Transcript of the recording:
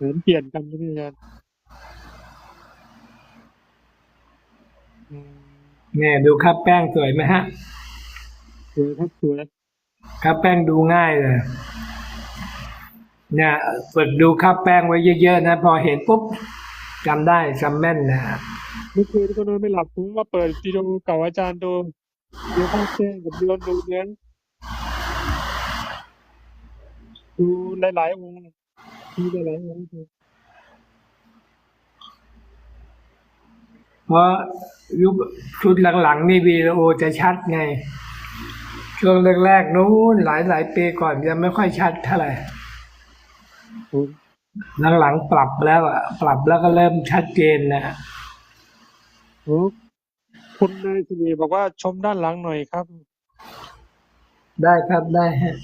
เหมือนเปลี่ยนกันใช่ไหมอาจารย์อืมเนี่ยดูครับแป้งสวยไหมฮะสวยครับสวยครับแป้งดูง่ายเลยเนี่ยฝึกดูครับแป้งไว้เยอะๆนะ พอเห็นปุ๊บจำได้จำแม่นนะเมื่อคืนก็นอนไม่หลับผมมาเปิดวิดีโอเก่าอาจารย์ดูเดี๋ยวข้างเส้นกับโยนดูเลี้ยงดูหลายๆองค์ ดูหลายๆองค์เพราะยุคชุดหลังๆนี่วีดีโอจะชัดไง ช่วงแรกๆนู้นหลายๆปีก่อนยังไม่ค่อยชัดเท่าไหร่ผมหลังๆปรับแล้วอะปรับแล้วก็เริ่มชัดเจนนะโอ้คุณนายสิริบอกว่าชมด้านหลังหน่อยครับ ได้ครับได้ฮะ